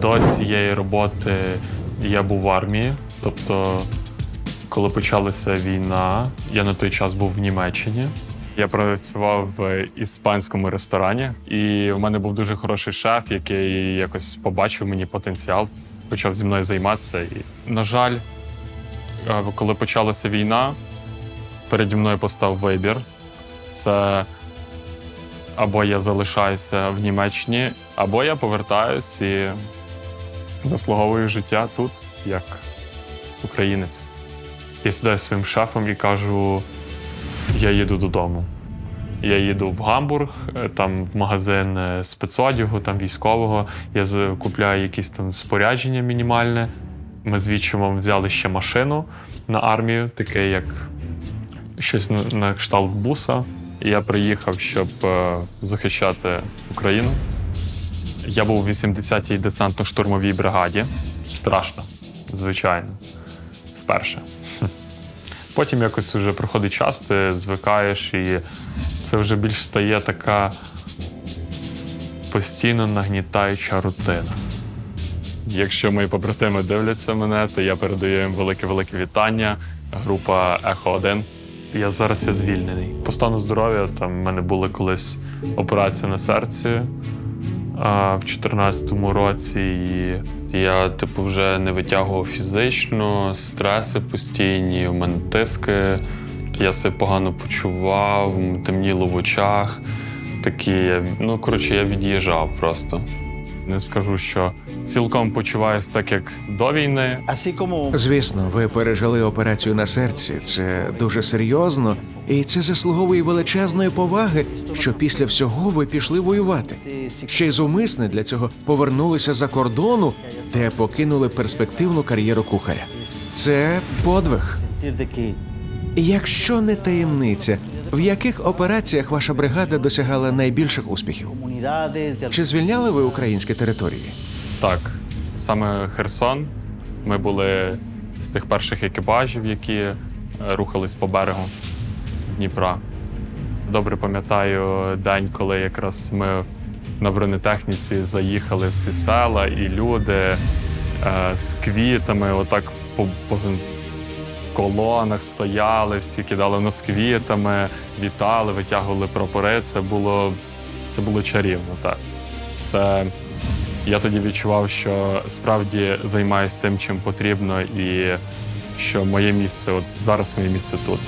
До цієї роботи я був в армії. Тобто, коли почалася війна, я на той час був в Німеччині. Я працював в іспанському ресторані, і в мене був дуже хороший шеф, який якось побачив мені потенціал, почав зі мною займатися. І, на жаль, е, коли почалася війна, переді мною постав вибір. Це або я залишаюся в Німеччині, або я повертаюсь і заслуговую життя тут, як українець. Я сідаю своїм шефом і кажу: я їду додому. Я їду в Гамбург, е, там в магазин е, спецодягу, там військового. Я купляю якісь там спорядження мінімальне. Ми з відчимом взяли ще машину на армію, таке як щось на, на кшталт буса. І я приїхав, щоб е, захищати Україну. Я був у 80-й десантно-штурмовій бригаді. Страшно, звичайно. Вперше. Потім якось вже проходить час, ти звикаєш, і це вже більш стає така постійно нагнітаюча рутина. Якщо мої побратими дивляться мене, то я передаю їм велике-велике вітання. Група Ехо 1 Я зараз я звільнений. По стану здоров'я там в мене були колись операція на серці а, в 2014 році. І я, типу, вже не витягував фізично, стреси постійні, у мене тиски. Я себе погано почував, темніло в очах. Такі, ну коротше, я від'їжджав просто. Не скажу, що цілком почуваюсь так, як до війни, Звісно, ви пережили операцію на серці. Це дуже серйозно, і це заслуговує величезної поваги, що після всього ви пішли воювати. Ще й зумисне для цього повернулися за кордону, де покинули перспективну кар'єру кухаря. Це подвиг. Якщо не таємниця, в яких операціях ваша бригада досягала найбільших успіхів? Чи звільняли ви українські території? Так, саме Херсон. Ми були з тих перших екіпажів, які е, рухались по берегу Дніпра. Добре пам'ятаю день, коли якраз ми на бронетехніці заїхали в ці села, і люди е, з квітами, отак по, по в колонах стояли, всі кидали нас квітами, вітали, витягували прапори. Це було, це було чарівно. Так. Це я тоді відчував, що справді займаюся тим, чим потрібно, і що моє місце, от зараз моє місце тут.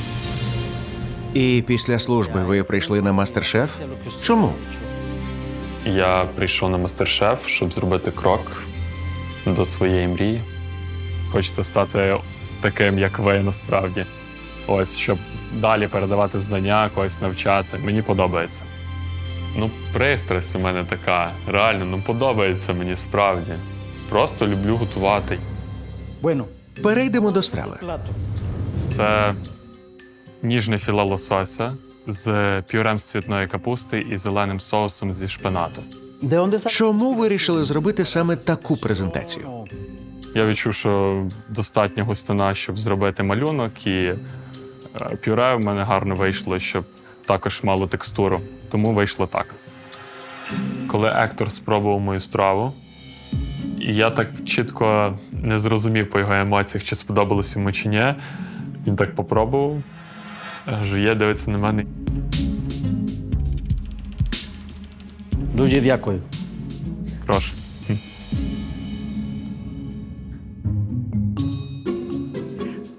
І після служби ви прийшли на мастер-шеф? Чому? Я прийшов на мастер-шеф, щоб зробити крок до своєї мрії. Хочеться стати таким, як ви, насправді. Ось, щоб далі передавати знання, когось навчати. Мені подобається. Ну, пристрасть у мене така. Реально, ну подобається мені справді. Просто люблю готувати. Перейдемо до страви. Це ніжне філе лосося з пюрем з цвітної капусти і зеленим соусом зі шпинату. Чому вирішили зробити саме таку презентацію? Я відчув, що достатньо густина, щоб зробити малюнок, і е, пюре в мене гарно вийшло, щоб також мало текстуру. Тому вийшло так. Коли Ектор спробував мою страву, і я так чітко не зрозумів по його емоціях, чи сподобалось йому чи ні. Він так попробував, жує, дивиться на мене. Дуже дякую. Прошу.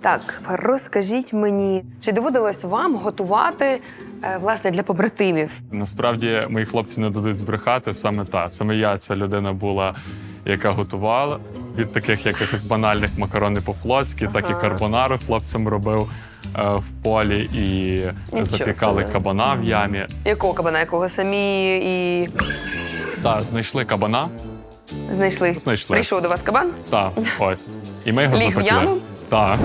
Так, розкажіть мені, чи доводилось вам готувати е, власне для побратимів? Насправді мої хлопці не дадуть збрехати саме та. Саме я ця людина була, яка готувала від таких якихось банальних макарони по-флотськи, так і карбонару хлопцям робив в полі і Нічого запікали собі. кабана в ямі. Якого кабана, якого самі і Так, знайшли кабана. знайшли? Знайшли. Прийшов до вас кабан? Так, ось. І ми його Ліг в запекли. яму? Так.